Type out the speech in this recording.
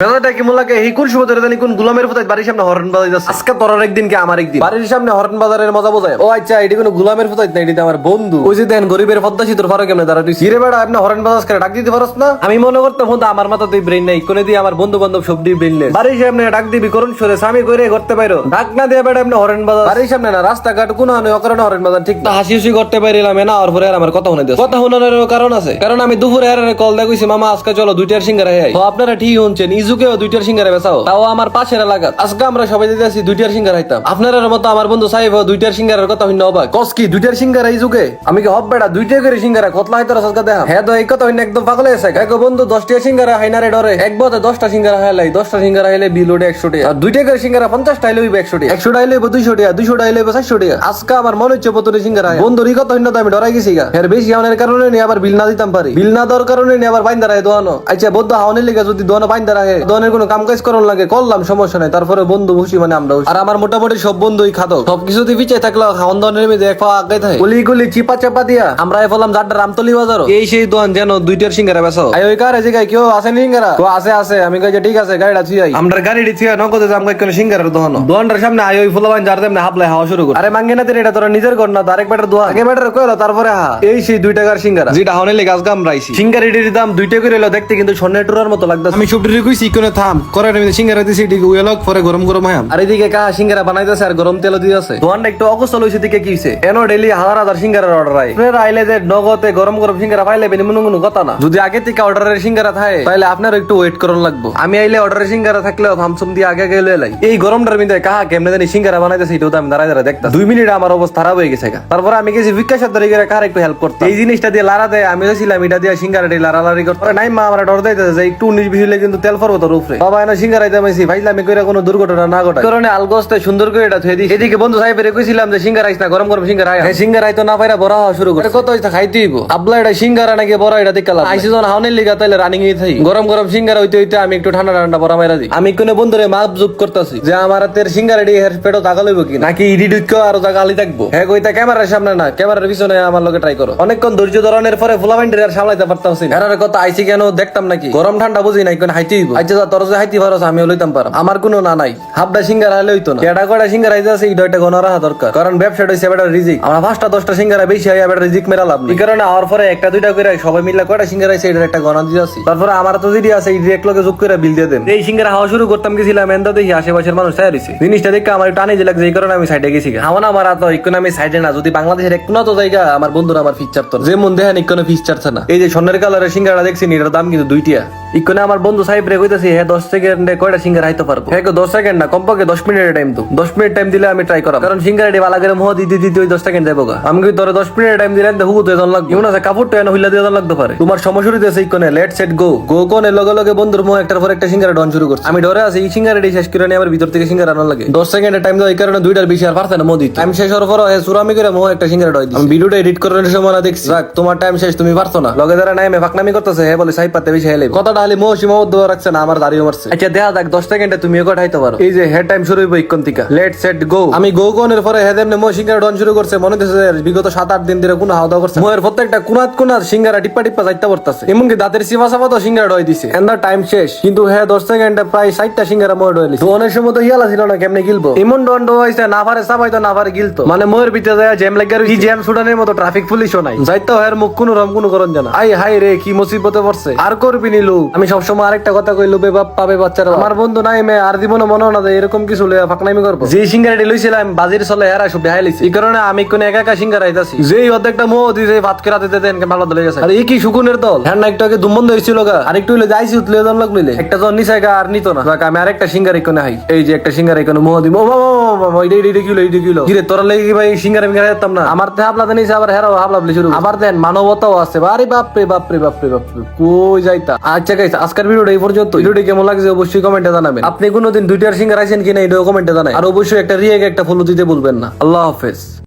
বেলাটা এই কোন সময় ধরে জানি কোন গুলামের ফুতাই বাড়ির সামনে হরন বাজাই যাচ্ছে আজকে তোর একদিন কি আমার একদিন বাড়ির সামনে হরন বাজারের মজা বোঝায়? ও আচ্ছা এটি কোনো গুলামের ফুতাই না এটি আমার বন্ধু। ওই যে দেন গরিবের পদ্মা তোর ফারো কেমনে দাঁড়া তুই সিরে বেড়া আপনি হরন বাজার করে ডাক দিতে পারস না? আমি মনে করতাম বন্ধু আমার মাথাতে ব্রেন নাই। কোনে দিয়ে আমার বন্ধু বান্ধব সব দিয়ে ব্রেন বাড়ির সামনে ডাক দিবি করুন সরে স্বামী করে করতে পারো ডাক না দিয়ে বেড়া আপনি হরন বাজার বাড়ির সামনে না রাস্তাঘাট কোনো আনে অকারণে হরন বাজার ঠিক না? হাসি হাসি করতে পারিলাম না আর পরে আমার কথা শুনে দিস কথা শোনানোর কারণ আছে। কারণ আমি দুপুরে কল দেখছি মামা আজকে চলো দুইটার সিঙ্গারা হ্যাঁ আপনারা ঠিক শুনছেন ইজুকেও দুইটার সিঙ্গারা বেচাও। তাও আমার পাশের এলাকা আজকে আমরা সবাই যেতে আছি দুইটার সিঙ্গারা খাইতাম। আপনার মতো আমার বন্ধু সাহেব দুইটার সিঙ্গারের কথা হইন অবাক। কস কি দুইটার সিঙ্গারা ইজুকে আমি কি হব বেড়া? দুইটা করে সিঙ্গারা কতলা হইতো আজকে দেখা হ্যাঁ তো এই কথা হইন একদম পাগল হয়েছে এক বন্ধু দশটা সিঙ্গারা হাইনারে ডরে? এক বতে দশটা সিঙ্গারা হাইলাই দশটা সিঙ্গারা হাইলে বিল ওঠে একশো টাকা আর দুইটা করে সিঙ্গারা পঞ্চাশটা হাইলে হইবে একশো টাকা একশো হাইলে দুইশো টাকা দুইশো হাইলে চারশো টাকা আজকে আমার মনে হচ্ছে পতরে সিঙ্গারা বন্ধুর এই কথা হইন তো আমি ডরাই গেছি গা। এর বেশি আমাদের কারণে নিয়ে আবার বিল না দিতাম পারি। বিল না দেওয়ার কারণে নিয়ে আবার বাইন্দা রাখে দোয়ানো আচ্ছা বদ্ধ হাওনের লিগে যদি দোয়ানো বাইন্দা রাখে দোয়ানের কোনো কাম কাজ করন লাগে করলাম সমস্যা নাই। তারপরে বন্ধু খুশি মানে আমরা আর আমার মোটামুটি সব বন্ধুই খাতো সবকিছুতে পিছিয়ে থাকল খাওয়ান দোয়ানের মধ্যে এক পা আগে থাকে। গুলি গুলি চিপা চাপা দিয়া। আমরা ফলাম যারটা রামতলি বাজারও। এই সেই দোয়ান যেন দুইটার সিঙ্গারা বেসো আই ওই কার এদিকে কেউ আসে নি সিঙ্গারা? তো আছে আছে। আমি কই যে ঠিক আছে গাড়িটা থুই আই। আমরা গাড়িটি থুই নগদে দাম কই কোন সিঙ্গারার দোহানো দোয়ানটার সামনে আই ওই ফুলাবান যার তেমনি হাবলে হাওয়া শুরু করে। আরে মাঙ্গে না এটা তোরা নিজের ঘর না আরেক বেটার দোয়া আগে বেটার কইলো তারপরে হা। এই সেই দুই টাকার সিঙ্গারা। যেটা হনে লেগে আজকে আমরা আইছি সিঙ্গারিটির দাম দুইটা করে এলো দেখতে কিন্তু স্বর্ণের টুরার মতো লাগতেছে। আমি সবটি কইছি কোনে থাম করে আমি সিঙ্গারা দিছি এদিকে উয়েলক পরে গরম গরম হাম আর এদিকে কা সিঙ্গারা বানাইতেছে আর গরম তেল দিতেছে। দোয়ানটা একটু অগোছল হইছে দিকে কি হইছে? এনো ডেইলি হাজার হাজার সিঙ্গারার অর্ডার আই আপনারা আইলে যে নগদে গরম গরম সিঙ্গারা পাইলে বেনি মনে কোনো কথা না। যদি আগে থেকে অর্ডারের সিঙ্গারা থাকে তাহলে আপনার একটু ওয়েট করন লাগবো। আমি আইলে অর্ডারের সিঙ্গারা থাকলেও ভামসুম দিয়ে আগে গেলে লাই। এই গরমটার মধ্যে কাহা কেমনে জানি সিঙ্গারা বানাইতেছে এটাও তো আমি দাঁড়ায় দাঁড়ায় দেখতাম দুই মিনিট আমার অবস্থা খারাপ হয়ে গেছে গা। তারপরে আমি গেছি বিকাশ সাদ্দারি করে কার একটু হেল্প করতে এই জিনিসটা দিয়ে লারা দেয় আমি ছিলাম এটা দিয়ে সিঙ্গারা দিয়ে লারা লারি করতে নাই মা আমার ডর দিতেছে যে একটু উনিশ বিশ হলে কিন্তু তেল ফরবো উপরে? বাবা এনে সিঙ্গারা ভাইলামি করে কোনো দুর্ঘটনা না ঘটায় কারণে আলগস্তে সুন্দর করে এটা দিই এদিকে বন্ধু সাহেবের কইছিলাম যে সিঙ্গারা আইস না গরম গরম সিঙ্গারা আয়। সিঙ্গারা আইতো না পাইরা বড়া হওয়া শুরু করে কত হইতা খাইতে হইব? আবলা এটা সিঙ্গারা নাকি বড় এটা আইসি যখন লিগা তাইলে রানিং থাই। গরম গরম সিঙ্গারা হইতে হইতে আমি একটু ঠান্ডা ঠান্ডা বড়া মাইরা দিই। আমি কোনো বন্ধুরে মাপ জুপ করতেছি যে আমার হাতের সিঙ্গারা ডি হের পেটো লইব কি নাকি ইডিট আরও জায়গা আলি থাকব? হ্যাঁ কইতা ক্যামেরার সামনে না ক্যামেরার পিছনে আমার লগে ট্রাই করো। অনেকক্ষণ ধৈর্য ধরনের পরে ফুলামেন্টের আর সামলাইতে পারতাম এরার কথা আইসি কেন দেখতাম নাকি? গরম ঠান্ডা বুঝি নাই কোন হাইতে হইব? যা তোর হাইতে পারস আমি লইতাম পারো। আমার কোনো না নাই। হাফটা সিঙ্গার হলে হইতো না। এটা কয়টা সিঙ্গার আইতে আছে এটা একটা গণ রাখা দরকার। কারণ ব্যবসাটা হইছে বেটার রিজিক। আমরা পাঁচটা দশটা সিঙ্গারা বেশি হয় বেটার রিজিক মেরা লাভ নেই। এই কারণে আর পরে একটা দুইটা করে সবাই মিলে কয়টা সিঙ্গারা আছে এটার একটা গণা দিয়ে আছি। তারপরে আমার তো যদি আছে এই এক লগে যোগ করে বিল দিয়ে দেন। এই সিঙ্গারা হাওয়া শুরু করতাম গেছিলাম এন্দা দেখি আশেপাশের মানুষ চাই রয়েছে জিনিসটা দেখে আমার টানি যে লাগছে এই কারণে আমি সাইডে গেছি আমার আমার এত ইকোন আমি সাইডে না যদি বাংলাদেশের এক তো জায়গা আমার বন্ধুরা আমার ফিচার তো যে মন দেখেন ইকোনে ফিচার না। এই যে স্বর্ণের কালারের সিঙ্গারা দেখছি এটার দাম কিন্তু দুইটিয়া। ইকোনে আমার বন্ধু সাহেব রে কইতাছি হ্যাঁ দশ সেকেন্ডে কয়টা সিঙ্গার হাইতে পারব? হ্যাঁ দশ সেকেন্ড না কমপক্ষে দশ মিনিটের টাইম তো দশ মিনিট টাইম দিলে আমি ট্রাই করাম। কারণ সিঙ্গার বালা করে মোহ দিতে দিতে ওই দশ সেকেন্ড যাব। আমি কি তোর দশ মিনিটের টাইম দিলেন তো তো এজন লাগবে? ইউন আছে কাপড় তো এনে হইলা দিয়ে লাগতে পারে। তোমার সমস্যা হইতেছে ইকোনে লেট সেট গো গো কোনে? লগে লগে বন্ধুর মোহ একটার পর একটা সিঙ্গারা ডন শুরু করছে। আমি ডরে আছি এই সিঙ্গারা শেষ করে নিয়ে আবার ভিতর থেকে সিঙ্গারা আনার লাগে। দশ সেকেন্ডের টাইম দেওয়া এই কারণে দুইটার বেশি আর পারছে না মোদি টাইম শেষ হওয়ার পর হে সুরামি করে মোহ একটা সিঙ্গারা ডয় আমি ভিডিওটা এডিট করার সময় না দেখছি। যাক, তোমার টাইম শেষ তুমি পারছ না। লগে যারা নাই ফাকনামি করতেছে হে বলে সাইড পাতে বেশি হেলে কথাটা হলে মোহ সীমাবদ্ধ রাখছে না আমার দাঁড়িয়ে মারছে। আচ্ছা দেখা যাক দশ সেকেন্ডে তুমি কটাইতে পারো। এই যে হেড টাইম শুরু হইব থেকে। লেট সেট গো আমি গো কোনের পরে হেদের নে মোহ সিঙ্গারা ডন শুরু করছে মনে হচ্ছে বিগত সাত আট দিন ধরে কোনো হাওয়া করছে প্রত্যেকটা কুনাত কুনাত সিঙ্গারা টিপ্পা টিপ্পা যাইতে পড়তেছে এমনকি দাঁতের সিফা সাফা তো সিঙ্গারা ডয় দিছে। এন্দার টাইম শেষ। কিন্তু হ্যাঁ দশ সেকেন্ডে প্রায় ষাটটা সিঙ্গারা মোহ ডয় অনেক সময় তো হিয়ালা ছিল না কেমনে গিলবো? এমন ডন ডোয়াইছে না পারে সাবাই তো না পারে গিলতো মানে মোয়ের ভিতরে যায় জ্যাম লাগার কি জ্যাম সুডানের মতো ট্রাফিক পুলিশও নাই। যাইতো হের মুখ কোনো রম কোনো করন জানা। আই হাই রে কি মুসিবতে পড়ছে। আর করবি নি লোক। আমি সবসময় আরেকটা কথা কইলো বে বাপ পাবে বাচ্চারা আমার বন্ধু নাই মে আর জীবনে মনে হয় না যে এরকম কিছু লইয়া ফাকনামি করব যে সিঙ্গারাটি লইছিলাম বাজির চলে হেরা সব দেখাই লইছি এই কারণে আমি কোন একা একা সিঙ্গারা আইতাছি যেই অর্ধেকটা মোহ দিছে ভাত কেরা দিতে দেন ভালো দলে গেছে আর এই কি শুকুনের দল হ্যাঁ না একটু আগে দুম্বন্ধ হয়েছিল গা আর একটু হইলে যাইছি উতলে জন লোক লইলে একটা জন নিচে গা আর নিত না যাক, আমি আরেকটা সিঙ্গার এখানে হাই এই যে একটা সিঙ্গার এখানে মোহ দিব তোরা লেগে ভাই সিঙ্গার মিঙ্গার যেতাম না আমার তে হাবলা দেনিস আবার হেরাও হাবলা বলি শুরু আবার দেন মানবতাও আছে আরে বাপরে বাপরে বাপরে বাপরে কই যাইতা আচ্ছা গাইস, আজকের ভিডিওটা এই পর্যন্ত ভিডিওটি কেমন লাগছে অবশ্যই কমেন্টে জানাবেন। আপনি কোনোদিন দুইটার সিঙ্গার আছেন কিনা এটাও কমেন্টে জানাই আর অবশ্যই একটা রিয়েক একটা ফলো দিতে বলবেন না। আল্লাহ হাফেজ।